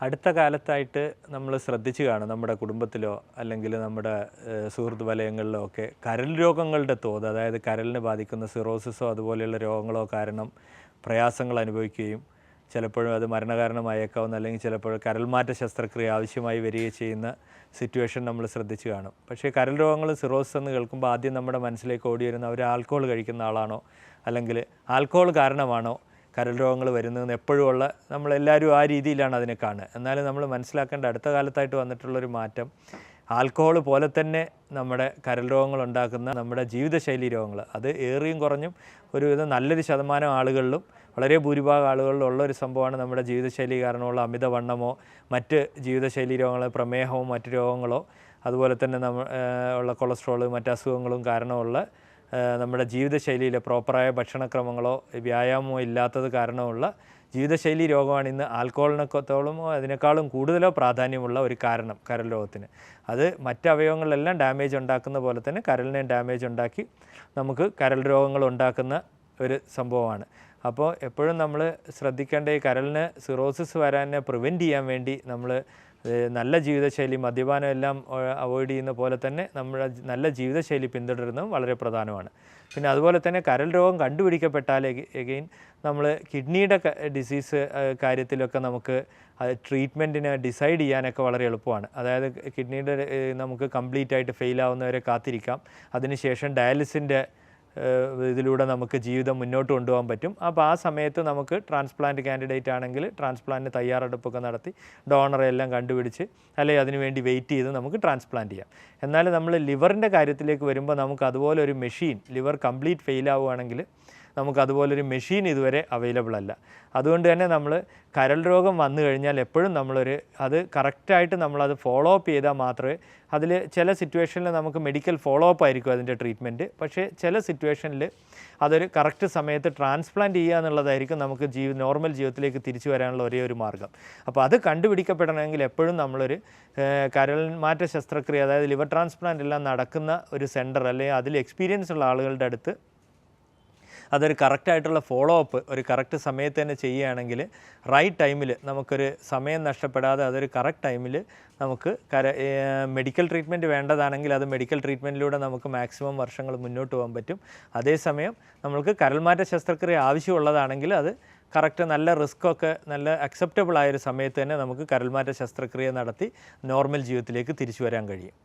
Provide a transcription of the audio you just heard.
അടുത്ത കാലത്തായിട്ട് നമ്മൾ ശ്രദ്ധിച്ചു കാണും നമ്മുടെ കുടുംബത്തിലോ അല്ലെങ്കിൽ നമ്മുടെ സുഹൃത്ത് വലയങ്ങളിലോ ഒക്കെ കരൾ രോഗങ്ങളുടെ തോത് അതായത് കരളിനെ ബാധിക്കുന്ന സിറോസിസോ അതുപോലെയുള്ള രോഗങ്ങളോ കാരണം പ്രയാസങ്ങൾ അനുഭവിക്കുകയും ചിലപ്പോഴും അത് മരണകാരണമായേക്കാവുന്ന അല്ലെങ്കിൽ ചിലപ്പോൾ കരൾമാറ്റ ശസ്ത്രക്രിയ ആവശ്യമായി വരികയും ചെയ്യുന്ന സിറ്റുവേഷൻ നമ്മൾ ശ്രദ്ധിച്ചു കാണും. പക്ഷേ കരൾ രോഗങ്ങൾ സിറോസിസ് എന്ന് കേൾക്കുമ്പോൾ ആദ്യം നമ്മുടെ മനസ്സിലേക്ക് ഓടി വരുന്ന അവർ കഴിക്കുന്ന ആളാണോ അല്ലെങ്കിൽ ആൽക്കഹോൾ കാരണമാണോ കരൾ രോഗങ്ങൾ വരുന്നതെന്ന് എപ്പോഴും ഉള്ള നമ്മളെല്ലാവരും ആ രീതിയിലാണ് അതിനെ കാണുക. എന്നാലും നമ്മൾ മനസ്സിലാക്കേണ്ട അടുത്ത കാലത്തായിട്ട് വന്നിട്ടുള്ളൊരു മാറ്റം ആൽക്കഹോൾ പോലെ തന്നെ നമ്മുടെ കരൾ രോഗങ്ങൾ ഉണ്ടാക്കുന്ന നമ്മുടെ ജീവിതശൈലി രോഗങ്ങൾ. അത് ഏറിയും കുറഞ്ഞും ഒരുവിധം നല്ലൊരു ശതമാനം ആളുകളിലും വളരെ ഭൂരിഭാഗം ആളുകളിലും ഉള്ള ഒരു സംഭവമാണ് നമ്മുടെ ജീവിതശൈലി കാരണമുള്ള അമിതവണ്ണമോ മറ്റ് ജീവിതശൈലി രോഗങ്ങൾ പ്രമേഹമോ മറ്റ് രോഗങ്ങളോ അതുപോലെ തന്നെ നമ്മ ഉള്ള കൊളസ്ട്രോൾ മറ്റ് അസുഖങ്ങളും കാരണമുള്ള നമ്മുടെ ജീവിതശൈലിയിലെ പ്രോപ്പറായ ഭക്ഷണക്രമങ്ങളോ വ്യായാമമോ ഇല്ലാത്തത് കാരണമുള്ള ജീവിതശൈലി രോഗമാണ് ഇന്ന് ആൽക്കോളിനൊക്കത്തോളമോ അതിനേക്കാളും കൂടുതലോ പ്രാധാന്യമുള്ള ഒരു കാരണം കരൾ രോഗത്തിന്. അത് മറ്റ് അവയവങ്ങളിലെല്ലാം ഡാമേജ് ഉണ്ടാക്കുന്ന പോലെ തന്നെ കരളിനെ ഡാമേജ് ഉണ്ടാക്കി നമുക്ക് കരൾ രോഗങ്ങൾ ഉണ്ടാക്കുന്ന ഒരു സംഭവമാണ്. അപ്പോൾ എപ്പോഴും നമ്മൾ ശ്രദ്ധിക്കേണ്ട ഈ കരളിന് സിറോസിസ് വരാനെ പ്രിവെന്റ് ചെയ്യാൻ വേണ്ടി നമ്മൾ നല്ല ജീവിതശൈലി മദ്യപാനം എല്ലാം അവോയ്ഡ് ചെയ്യുന്ന പോലെ തന്നെ നമ്മുടെ നല്ല ജീവിതശൈലി പിന്തുടരുന്നതും വളരെ പ്രധാനമാണ്. പിന്നെ അതുപോലെ തന്നെ കരൽ രോഗം കണ്ടുപിടിക്കപ്പെട്ടാൽ എഗെയിൻ നമ്മൾ കിഡ്നിയുടെ ഡിസീസ് കാര്യത്തിലൊക്കെ നമുക്ക് ട്രീറ്റ്മെന്റിനെ ഡിസൈഡ് ചെയ്യാനൊക്കെ വളരെ എളുപ്പമാണ്. അതായത് കിഡ്നിയുടെ നമുക്ക് കംപ്ലീറ്റ് ആയിട്ട് ഫെയിൽ ആവുന്നവരെ കാത്തിരിക്കാം. അതിനുശേഷം ഡയാലിസിന്റെ ഇതിലൂടെ നമുക്ക് ജീവിതം മുന്നോട്ട് കൊണ്ടുപോകാൻ പറ്റും. അപ്പോൾ ആ സമയത്ത് നമുക്ക് ട്രാൻസ്പ്ലാന്റ് കാൻഡിഡേറ്റ് ആണെങ്കിൽ ട്രാൻസ്പ്ലാന്റിന് തയ്യാറെടുപ്പൊക്കെ നടത്തി ഡോണറെ എല്ലാം കണ്ടുപിടിച്ച് അല്ലെങ്കിൽ അതിനുവേണ്ടി വെയിറ്റ് ചെയ്ത് നമുക്ക് ട്രാൻസ്പ്ലാന്റ് ചെയ്യാം. എന്നാൽ നമ്മൾ ലിവറിന്റെ കാര്യത്തിലേക്ക് വരുമ്പോൾ നമുക്ക് അതുപോലെ ഒരു മെഷീൻ ലിവർ കംപ്ലീറ്റ് ഫെയിൽ ആവുകയാണെങ്കിൽ നമുക്ക് അതുപോലൊരു മെഷീൻ ഇതുവരെ അവൈലബിൾ അല്ല. അതുകൊണ്ട് തന്നെ നമ്മൾ കരൾ രോഗം വന്നു കഴിഞ്ഞാൽ എപ്പോഴും നമ്മളൊരു അത് കറക്റ്റായിട്ട് നമ്മളത് ഫോളോ അപ്പ് ചെയ്താൽ മാത്രമേ അതിൽ ചില സിറ്റുവേഷനിൽ നമുക്ക് മെഡിക്കൽ ഫോളോ അപ്പ് ആയിരിക്കും അതിന്റെ ട്രീറ്റ്മെന്റ് പക്ഷേ ചില സിറ്റുവേഷനിൽ അതൊരു കറക്റ്റ് സമയത്ത് ട്രാൻസ്പ്ലാന്റ് ചെയ്യുക എന്നുള്ളതായിരിക്കും നമുക്ക് ജീവ നോർമൽ ജീവിതത്തിലേക്ക് തിരിച്ചു വരാനുള്ള ഒരേ ഒരു മാർഗം അപ്പോൾ അത് കണ്ടുപിടിക്കപ്പെടണമെങ്കിൽ എപ്പോഴും നമ്മളൊരു കരൾ മാറ്റ ശസ്ത്രക്രിയ അതായത് ലിവർ ട്രാൻസ്പ്ലാന്റ് എല്ലാം നടക്കുന്ന ഒരു സെന്റർ അല്ലെങ്കിൽ അതിൽ എക്സ്പീരിയൻസ് ഉള്ള ആളുകളുടെ അടുത്ത് അതൊരു കറക്റ്റായിട്ടുള്ള ഫോളോ അപ്പ് ഒരു കറക്റ്റ് സമയത്ത് തന്നെ ചെയ്യുകയാണെങ്കിൽ റൈറ്റ് ടൈമിൽ നമുക്കൊരു സമയം നഷ്ടപ്പെടാതെ അതൊരു കറക്റ്റ് ടൈമിൽ നമുക്ക് കര മെഡിക്കൽ ട്രീറ്റ്മെന്റ് വേണ്ടതാണെങ്കിൽ അത് മെഡിക്കൽ ട്രീറ്റ്മെന്റിലൂടെ നമുക്ക് മാക്സിമം വർഷങ്ങൾ മുന്നോട്ട് പോകാൻ പറ്റും. അതേസമയം നമ്മൾക്ക് കരൾമാറ്റ ശസ്ത്രക്രിയ ആവശ്യമുള്ളതാണെങ്കിൽ അത് കറക്റ്റ് നല്ല റിസ്ക് ഒക്കെ നല്ല അക്സെപ്റ്റബിൾ ആയൊരു സമയത്ത് തന്നെ നമുക്ക് കരൾമാറ്റ ശസ്ത്രക്രിയ നടത്തി നോർമൽ ജീവിതത്തിലേക്ക് തിരിച്ചു വരാൻ കഴിയും.